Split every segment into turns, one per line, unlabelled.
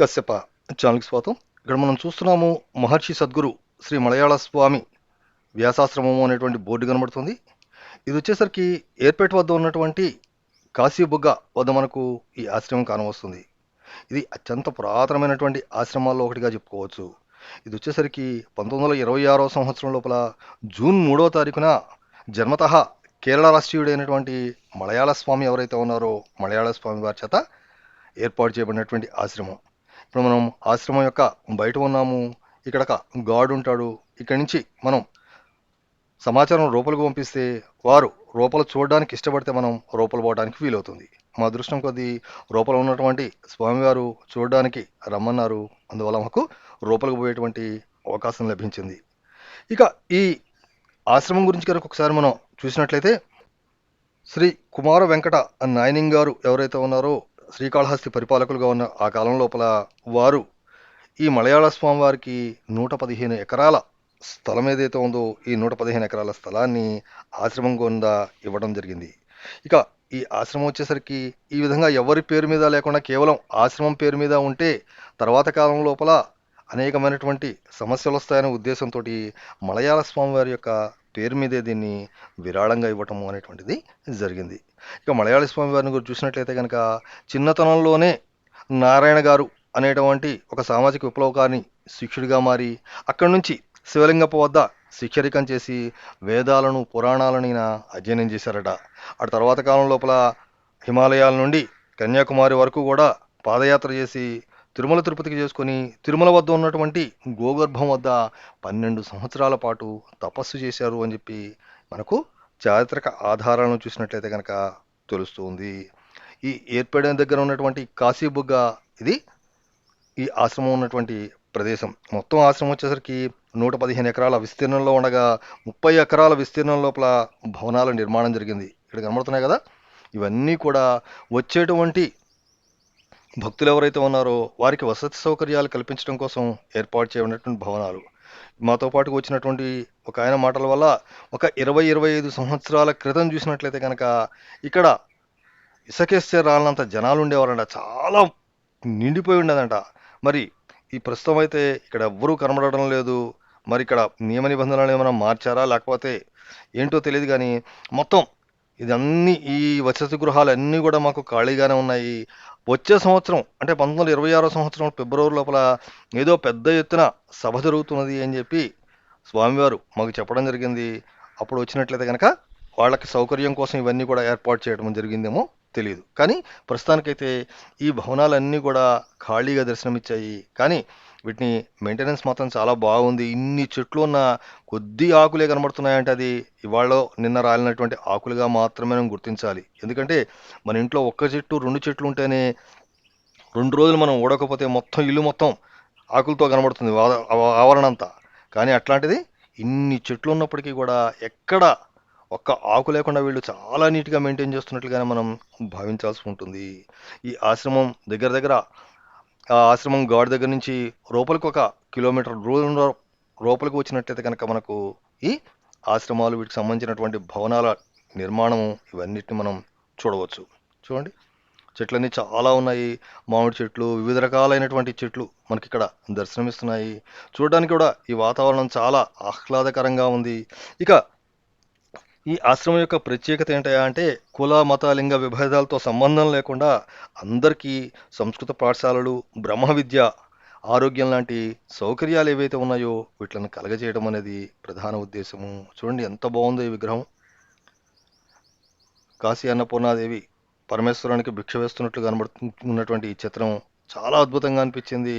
కశ్యప ఛానల్కి స్వాగతం. ఇక్కడ మనం చూస్తున్నాము మహర్షి సద్గురు శ్రీ మలయాళ స్వామి వ్యాసాశ్రమము అనేటువంటి బోర్డు కనబడుతుంది. ఇది వచ్చేసరికి ఏర్పేట వద్ద ఉన్నటువంటి కాశీబుగ్గ వద్ద మనకు ఈ ఆశ్రమం కానవస్తుంది. ఇది అత్యంత పురాతనమైనటువంటి ఆశ్రమాల్లో ఒకటిగా చెప్పుకోవచ్చు. ఇది వచ్చేసరికి పంతొమ్మిది వందల ఇరవై ఆరో సంవత్సరం లోపల జూన్ మూడో తారీఖున జన్మత కేరళ రాష్ట్రీయుడైనటువంటి మలయాళ స్వామి ఎవరైతే ఉన్నారో మలయాళ స్వామి వారి చేత ఏర్పాటు చేయబడినటువంటి ఆశ్రమం. ఇప్పుడు మనం ఆశ్రమం యొక్క బయట ఉన్నాము. ఇక్కడ ఒక గార్డ్ ఉంటాడు. ఇక్కడి నుంచి మనం సమాచారం రూపలకు పంపిస్తే వారు రూపలు చూడడానికి ఇష్టపడితే మనం రూపలు పోవడానికి వీలవుతుంది. మా అదృష్టం కొద్దీ రూపలు ఉన్నటువంటి స్వామివారు చూడడానికి రమ్మన్నారు. అందువల్ల మాకు రూపలకు పోయేటువంటి అవకాశం లభించింది. ఇక ఈ ఆశ్రమం గురించి కనుక ఒకసారి మనం చూసినట్లయితే శ్రీ కుమార వెంకట నాయనింగ్ గారు ఎవరైతే ఉన్నారో శ్రీకాళహస్తి పరిపాలకులుగా ఉన్న ఆ కాలం లోపల వారు ఈ మలయాళ స్వామి వారికి నూట పదిహేను ఎకరాల స్థలం ఏదైతే ఉందో ఈ నూట పదిహేను ఎకరాల స్థలాన్ని ఆశ్రమం కింద ఇవ్వడం జరిగింది. ఇక ఈ ఆశ్రమం వచ్చేసరికి ఈ విధంగా ఎవరి పేరు మీద లేకుండా కేవలం ఆశ్రమం పేరు మీద ఉంటే తర్వాత కాలం లోపల అనేకమైనటువంటి సమస్యలు వస్తాయనే ఉద్దేశంతో మలయాళ స్వామి వారి యొక్క పేరు మీదే దీన్ని విరాళంగా ఇవ్వటము అనేటువంటిది జరిగింది. ఇక మలయాళ స్వామి వారిని గురించి చూసినట్లయితే కనుక చిన్నతనంలోనే నారాయణ గారు అనేటువంటి ఒక సామాజిక విప్లవకారిని శిక్షుడిగా మారి అక్కడి నుంచి శివలింగపు వద్ద శిక్షరికం చేసి వేదాలను పురాణాలను అధ్యయనం చేశారట. ఆ తర్వాత కాలం లోపల హిమాలయాల నుండి కన్యాకుమారి వరకు కూడా పాదయాత్ర చేసి తిరుమల తిరుపతికి చేసుకొని తిరుమల వద్ద ఉన్నటువంటి గోగర్భం వద్ద పన్నెండు సంవత్సరాల పాటు తపస్సు చేశారు అని చెప్పి మనకు చారిత్రక ఆధారాలను చూసినట్లయితే కనుక తెలుస్తుంది. ఈ ఏర్పడిన దగ్గర ఉన్నటువంటి కాశీబుగ్గ ఇది ఈ ఆశ్రమం ఉన్నటువంటి ప్రదేశం. మొత్తం ఆశ్రమం వచ్చేసరికి నూట పదిహేను ఎకరాల విస్తీర్ణంలో ఉండగా ముప్పై ఎకరాల విస్తీర్ణం లోపల భవనాల నిర్మాణం జరిగింది. ఇక్కడ కనబడుతున్నాయి కదా? ఇవన్నీ కూడా వచ్చేటువంటి భక్తులు ఎవరైతే ఉన్నారో వారికి వసతి సౌకర్యాలు కల్పించడం కోసం ఏర్పాటు చేయబడినటువంటి భవనాలు. మాతో పాటుకు వచ్చినటువంటి ఒక ఆయన మాటల వల్ల ఒక ఇరవై ఇరవై ఐదు సంవత్సరాల క్రితం చూసినట్లయితే కనుక ఇక్కడ ఇసకేస్తే రాలినంత జనాలు ఉండేవారంట. చాలా నిండిపోయి ఉండేదంట. మరి ఈ ప్రస్తుతం అయితే ఇక్కడ ఎవ్వరూ కనబడడం లేదు. మరి ఇక్కడ నియమ నిబంధనలు ఏమైనా మార్చారా? లేకపోతే ఏంటో తెలియదు కానీ మొత్తం ఇదన్నీ ఈ వసతి గృహాలు అన్నీ కూడా మాకు ఖాళీగానే ఉన్నాయి. వచ్చే సంవత్సరం అంటే పంతొమ్మిది వందల ఇరవై ఆరో సంవత్సరం ఫిబ్రవరి లోపల ఏదో పెద్ద ఎత్తున సభ జరుగుతున్నది అని చెప్పి స్వామివారు మాకు చెప్పడం జరిగింది. అప్పుడు వచ్చినట్లయితే కనుక వాళ్ళకి సౌకర్యం కోసం ఇవన్నీ కూడా ఏర్పాటు చేయడం జరిగిందేమో తెలియదు కానీ ప్రస్తుతానికైతే ఈ భవనాలన్నీ కూడా ఖాళీగా దర్శనమిచ్చాయి. కానీ వీటిని మెయింటెనెన్స్ మాత్రం చాలా బాగుంది. ఇన్ని చెట్లు ఉన్న కొద్ది ఆకులే కనబడుతున్నాయంటే అది ఇవాళ నిన్న రాలినటువంటి ఆకులుగా మాత్రమే మనం గుర్తించాలి. ఎందుకంటే మన ఇంట్లో ఒక్క చెట్టు రెండు చెట్లు ఉంటేనే రెండు రోజులు మనం ఊడకపోతే మొత్తం ఇల్లు మొత్తం ఆకులతో కనబడుతుంది ఆవరణ అంతా. కానీ అట్లాంటిది ఇన్ని చెట్లు ఉన్నప్పటికీ కూడా ఎక్కడ ఒక్క ఆకు లేకుండా వీళ్ళు చాలా నీట్గా మెయింటైన్ చేస్తున్నట్లుగానే మనం భావించాల్సి ఉంటుంది. ఈ ఆశ్రమం దగ్గర దగ్గర ఆ ఆశ్రమం గాడి దగ్గర నుంచి రూపలకు ఒక కిలోమీటర్ దూరం రూపలకు వచ్చినట్లయితే కనుక మనకు ఈ ఆశ్రమాలు వీటికి సంబంధించినటువంటి భవనాల నిర్మాణము ఇవన్నిటిని మనం చూడవచ్చు. చూడండి. చెట్లన్నీ చాలా ఉన్నాయి. మామిడి చెట్లు వివిధ రకాలైనటువంటి చెట్లు మనకి ఇక్కడ దర్శనమిస్తున్నాయి. చూడడానికి కూడా ఈ వాతావరణం చాలా ఆహ్లాదకరంగా ఉంది. ఇక ఈ ఆశ్రమం యొక్క ప్రత్యేకత ఏంటయా అంటే కుల మత లింగ విభేదాలతో సంబంధం లేకుండా అందరికీ సంస్కృత పాఠశాలలు బ్రహ్మ విద్య ఆరోగ్యం లాంటి సౌకర్యాలు ఏవైతే ఉన్నాయో వీటిని కలగజేయడం అనేది ప్రధాన ఉద్దేశము. చూడండి ఎంత బాగుందో ఈ విగ్రహం. కాశీ అన్నపూర్ణాదేవి పరమేశ్వరానికి భిక్ష వేస్తున్నట్లు కనబడుతున్నటువంటి ఈ చిత్రం చాలా అద్భుతంగా అనిపించింది.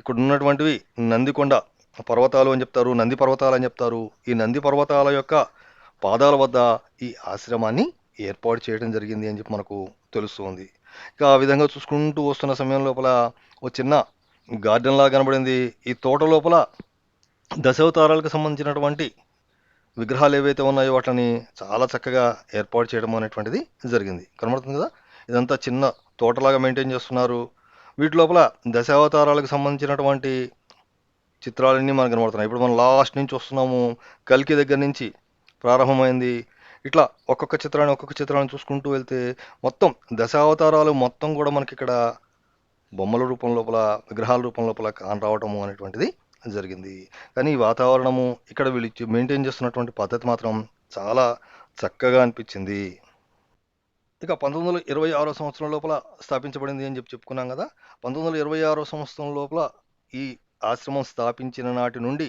ఇక్కడ ఉన్నటువంటివి నందికొండ పర్వతాలు అని చెప్తారు నంది పర్వతాలు అని చెప్తారు. ఈ నంది పర్వతాల యొక్క పాదాల వద్ద ఈ ఆశ్రమాన్ని ఏర్పాటు చేయడం జరిగింది అని చెప్పి మనకు తెలుస్తుంది. ఇక ఆ విధంగా చూసుకుంటూ వస్తున్న సమయం లోపల ఓ చిన్న గార్డెన్ లాగా కనబడింది. ఈ తోట లోపల దశావతారాలకు సంబంధించినటువంటి విగ్రహాలు ఏవైతే ఉన్నాయో వాటిని చాలా చక్కగా ఏర్పాటు చేయడం అనేటువంటిది జరిగింది. కనబడుతుంది కదా? ఇదంతా చిన్న తోటలాగా మెయింటైన్ చేస్తున్నారు. వీటి లోపల దశావతారాలకు సంబంధించినటువంటి చిత్రాలన్నీ మనకు కనబడుతున్నాయి. ఇప్పుడు మనం లాస్ట్ నుంచి వస్తున్నాము. కల్కి దగ్గర నుంచి ప్రారంభమైంది. ఇట్లా ఒక్కొక్క చిత్రాన్ని ఒక్కొక్క చిత్రాన్ని చూసుకుంటూ వెళ్తే మొత్తం దశావతారాలు మొత్తం కూడా మనకి ఇక్కడ బొమ్మల రూపం లోపల విగ్రహాల రూపం లోపల రావటము అనేటువంటిది జరిగింది. కానీ ఈ వాతావరణము ఇక్కడ వీళ్ళు మెయింటైన్ చేస్తున్నటువంటి పద్ధతి మాత్రం చాలా చక్కగా అనిపించింది. ఇక పంతొమ్మిది వందల ఇరవై ఆరో సంవత్సరం లోపల స్థాపించబడింది అని చెప్పి చెప్పుకున్నాం కదా. పంతొమ్మిది వందల ఇరవై ఆరో సంవత్సరం లోపల ఈ ఆశ్రమం స్థాపించిన నాటి నుండి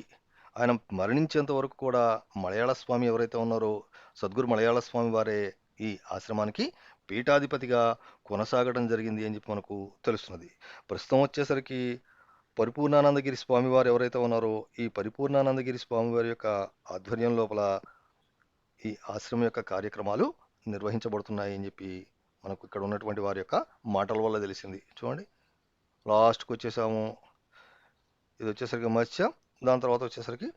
ఆయన మరణించేంత వరకు కూడా మలయాళ స్వామి ఎవరైతే ఉన్నారో సద్గురు మలయాళ స్వామి వారే ఈ ఆశ్రమానికి పీఠాధిపతిగా కొనసాగడం జరిగింది అని చెప్పి మనకు తెలుస్తున్నది. ప్రస్తుతం వచ్చేసరికి పరిపూర్ణానందగిరి స్వామివారు ఎవరైతే ఉన్నారో ఈ పరిపూర్ణానందగిరి స్వామి వారి యొక్క ఆధ్వర్యం లోపల ఈ ఆశ్రమం యొక్క కార్యక్రమాలు నిర్వహించబడుతున్నాయి అని చెప్పి మనకు ఇక్కడ ఉన్నటువంటి వారి యొక్క మాటల వల్ల తెలిసింది. చూడండి లాస్ట్కి వచ్చేసాము. ఇది వచ్చేసరికి మత్స్య. దాని తర్వాత వచ్చేసరికి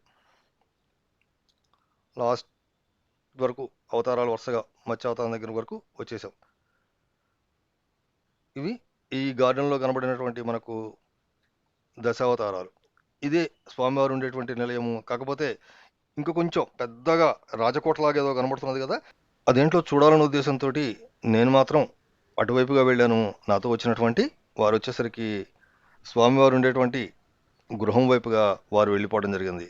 లాస్ట్ వరకు అవతారాలు వరుసగా మత్స్య అవతారం దగ్గర వరకు వచ్చేసాం. ఇవి ఈ గార్డెన్లో కనబడినటువంటి మనకు దశావతారాలు. ఇదే స్వామివారు ఉండేటువంటి నిలయము. కాకపోతే ఇంకా కొంచెం పెద్దగా రాజకోటలాగా ఏదో కనబడుతున్నది కదా అదేంట్లో చూడాలనే ఉద్దేశంతో నేను మాత్రం అటువైపుగా వెళ్ళాను. నాతో వచ్చినటువంటి వారు వచ్చేసరికి స్వామివారు ఉండేటువంటి గృహం వైపుగా వారు వెళ్ళిపోవడం జరిగింది.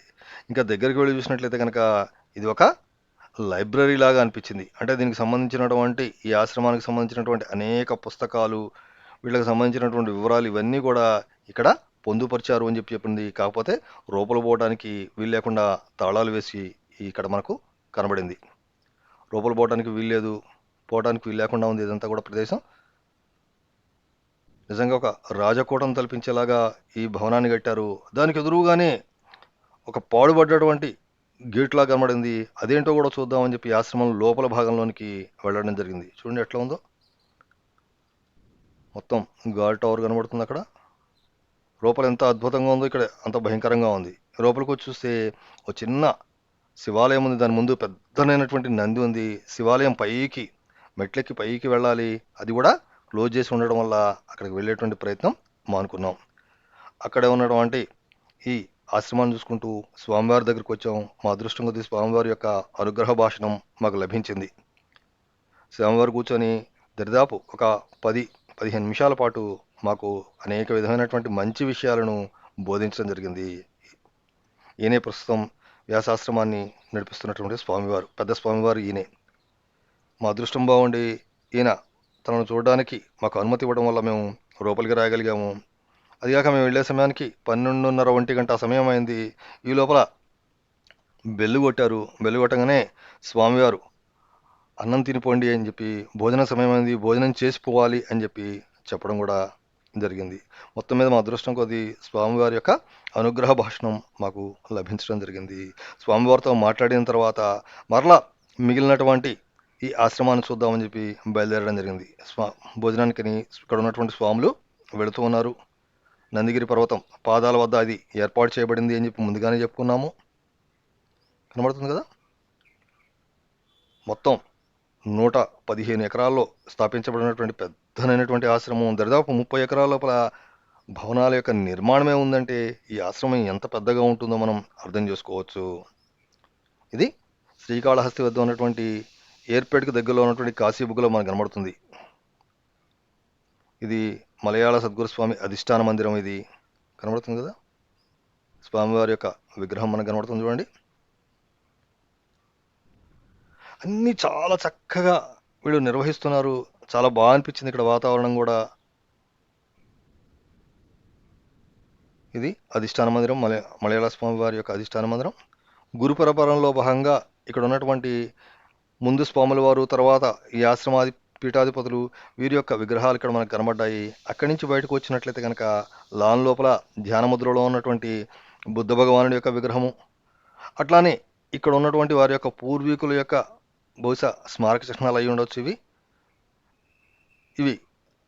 ఇంకా దగ్గరికి వెళ్ళి చూసినట్లయితే కనుక ఇది ఒక లైబ్రరీ లాగా అనిపించింది. అంటే దీనికి సంబంధించినటువంటి ఈ ఆశ్రమానికి సంబంధించినటువంటి అనేక పుస్తకాలు వీళ్ళకి సంబంధించినటువంటి వివరాలు ఇవన్నీ కూడా ఇక్కడ పొందుపరిచారు అని చెప్పి చెప్పింది. కాకపోతే రూపలు పోవడానికి వీలు లేకుండా తాళాలు వేసి ఇక్కడ మనకు కనబడింది. రూపలు పోవడానికి వీల్లేదు పోవడానికి వీలు లేకుండా ఉంది. ఇదంతా కూడా ప్రదేశం. నిజంగా ఒక రాజకూటం తలపించేలాగా ఈ భవనాన్ని కట్టారు. దానికి ఎదురుగానే ఒక పాడుపడ్డటువంటి గేట్ లాగా కనబడింది. అదేంటో కూడా చూద్దామని చెప్పి ఆశ్రమం లోపల భాగంలోనికి వెళ్ళడం జరిగింది. చూడండి ఎట్లా ఉందో. మొత్తం గాల్ టవర్ కనబడుతుంది అక్కడ. లోపల ఎంత అద్భుతంగా ఉందో ఇక్కడ అంత భయంకరంగా ఉంది. లోపలికి వచ్చి చూస్తే ఒక చిన్న శివాలయం ఉంది. దాని ముందు పెద్దనైనటువంటి నంది ఉంది. శివాలయం పైకి మెట్లెక్కి పైకి వెళ్ళాలి. అది కూడా క్లోజ్ చేసి ఉండడం వల్ల అక్కడికి వెళ్ళేటువంటి ప్రయత్నం మానుకున్నాం అక్కడే అంటే ఈ ఆశ్రమాన్ని చూసుకుంటూ స్వామివారి దగ్గరికి వచ్చాం. మా అదృష్టం కొద్దీ స్వామివారి యొక్క అనుగ్రహ భాషణం మాకు లభించింది. స్వామివారు కూర్చొని దరిదాపు ఒక పది పదిహేను నిమిషాల పాటు మాకు అనేక విధమైనటువంటి మంచి విషయాలను బోధించడం జరిగింది. ఈయనే ప్రస్తుతం వ్యాసాశ్రమాన్ని నడిపిస్తున్నటువంటి స్వామివారు పెద్ద స్వామివారు ఈయనే. మా అదృష్టం బాగుండి ఈయన తనను చూడడానికి మాకు అనుమతి ఇవ్వడం వల్ల మేము లోపలికి రాయగలిగాము. అదిగాక మేము వెళ్ళే సమయానికి పన్నెండున్నర ఒంటి గంట సమయం అయింది ఈ లోపల బెల్లు కొట్టారు. బెల్లు కొట్టగానే స్వామివారు అన్నం తినిపోండి అని చెప్పి భోజన సమయం అయింది భోజనం చేసిపోవాలి అని చెప్పి చెప్పడం కూడా జరిగింది. మొత్తం మీద మా అదృష్టం కొద్ది స్వామివారి యొక్క అనుగ్రహ భాషణం మాకు లభించడం జరిగింది. స్వామివారితో మాట్లాడిన తర్వాత మరలా మిగిలినటువంటి ఈ ఆశ్రమాన్ని చూద్దామని చెప్పి బయలుదేరడం జరిగింది. స్వా భోజనానికి ఇక్కడ ఉన్నటువంటి స్వాములు వెళుతూ ఉన్నారు. నందిగిరి పర్వతం పాదాల వద్ద అది ఏర్పాటు చేయబడింది అని చెప్పి ముందుగానే చెప్పుకున్నాము. కనబడుతుంది కదా? మొత్తం నూట పదిహేను ఎకరాల్లో స్థాపించబడినటువంటి పెద్దనైనటువంటి ఆశ్రమం దరిదాపు ముప్పై ఎకరాల లోపల భవనాల యొక్క నిర్మాణమే ఉందంటే ఈ ఆశ్రమం ఎంత పెద్దగా ఉంటుందో మనం అర్థం చేసుకోవచ్చు. ఇది శ్రీకాళహస్తి వద్ద ఉన్నటువంటి ఏర్పేటకు దగ్గరలో ఉన్నటువంటి కాశీబుగ్గలో మనకు కనబడుతుంది. ఇది మలయాళ సద్గురుస్వామి అధిష్టాన మందిరం ఇది. కనబడుతుంది కదా? స్వామివారి యొక్క విగ్రహం మనకు కనబడుతుంది చూడండి. అన్నీ చాలా చక్కగా వీళ్ళు నిర్వహిస్తున్నారు. చాలా బాగా అనిపించింది ఇక్కడ వాతావరణం కూడా. ఇది అధిష్టాన మందిరం మలయ మలయాళ స్వామి వారి యొక్క అధిష్టాన మందిరం. గురు పరపరంలో భాగంగా ఇక్కడ ఉన్నటువంటి ముందు స్వాముల వారు తర్వాత ఈ ఆశ్రమాది పీఠాధిపతులు వీరి యొక్క విగ్రహాలు ఇక్కడ మనకు కనబడ్డాయి. అక్కడి నుంచి బయటకు వచ్చినట్లయితే కనుక లాన్ లోపల ధ్యాన ముద్రలో ఉన్నటువంటి బుద్ధ భగవానుడి యొక్క విగ్రహము అట్లానే ఇక్కడ ఉన్నటువంటి వారి యొక్క పూర్వీకుల యొక్క బహుశా స్మారక చిహ్నాలు అయి ఉండొచ్చు ఇవి. ఇవి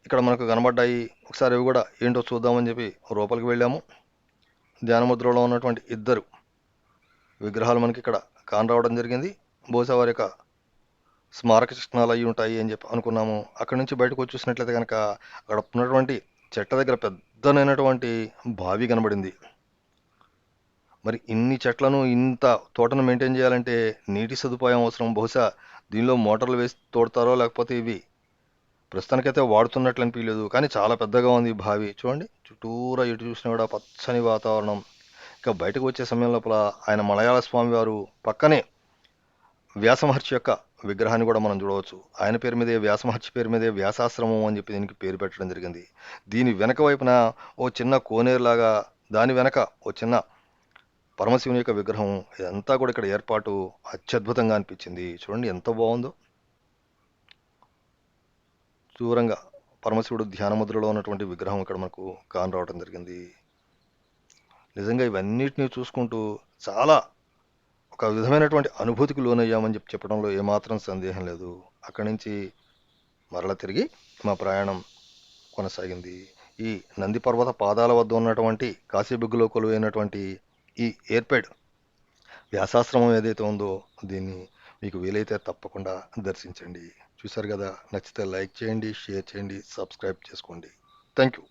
ఇక్కడ మనకు కనబడ్డాయి. ఒకసారి ఇవి కూడా ఏంటో చూద్దామని చెప్పి రూపలికి వెళ్ళాము. ధ్యానముద్రలో ఉన్నటువంటి ఇద్దరు విగ్రహాలు మనకి ఇక్కడ కానరావడం జరిగింది. బహుశా వారి యొక్క స్మారక చిహ్నాలు అయి ఉంటాయి అని చెప్పి అనుకున్నాము. అక్కడి నుంచి బయటకు వచ్చి చూసినట్లయితే కనుక అక్కడ ఉన్నటువంటి చెట్ల దగ్గర పెద్దనైనటువంటి బావి కనబడింది. మరి ఇన్ని చెట్లను ఇంత తోటను మెయింటైన్ చేయాలంటే నీటి సదుపాయం అవసరం. బహుశా దీనిలో మోటార్లు వేసి తోడతారో లేకపోతే ఇవి ప్రస్తుతానికైతే వాడుతున్నట్లు అనిపించలేదు. కానీ చాలా పెద్దగా ఉంది బావి. చూడండి చుట్టూరా ఎటు చూసినా కూడా పచ్చని వాతావరణం. ఇక బయటకు వచ్చే సమయం లోపల ఆయన మలయాళ స్వామి వారు పక్కనే వ్యాసమహర్షి యొక్క విగ్రహాన్ని కూడా మనం చూడవచ్చు. ఆయన పేరు మీదే వ్యాసమహర్షి పేరు మీదే వ్యాసాశ్రమం అని చెప్పి దీనికి పేరు పెట్టడం జరిగింది. దీని వెనక వైపున ఓ చిన్న కోనేరులాగా దాని వెనక ఓ చిన్న పరమశివుని యొక్క విగ్రహం ఇదంతా కూడా ఇక్కడ ఏర్పాటు అత్యద్భుతంగా అనిపించింది. చూడండి ఎంత బాగుందో. దూరంగా పరమశివుడు ధ్యానముద్రలో ఉన్నటువంటి విగ్రహం ఇక్కడ మనకు కానరావడం జరిగింది. నిజంగా ఇవన్నిటిని చూసుకుంటూ చాలా ఒక విధమైనటువంటి అనుభూతికి లోనయ్యామని చెప్పి చెప్పడంలో ఏమాత్రం సందేహం లేదు. అక్కడి నుంచి మరల తిరిగి మా ప్రయాణం కొనసాగింది. ఈ నంది పర్వత పాదాల వద్ద ఉన్నటువంటి కాశీబిగ్గులో కొలువైనటువంటి ఈ ఏర్పేడ్ వ్యాసాశ్రమం ఏదైతే ఉందో దీన్ని మీకు వీలైతే తప్పకుండా దర్శించండి. చూశారు కదా? నచ్చితే లైక్ చేయండి షేర్ చేయండి సబ్స్క్రైబ్ చేసుకోండి. Thank you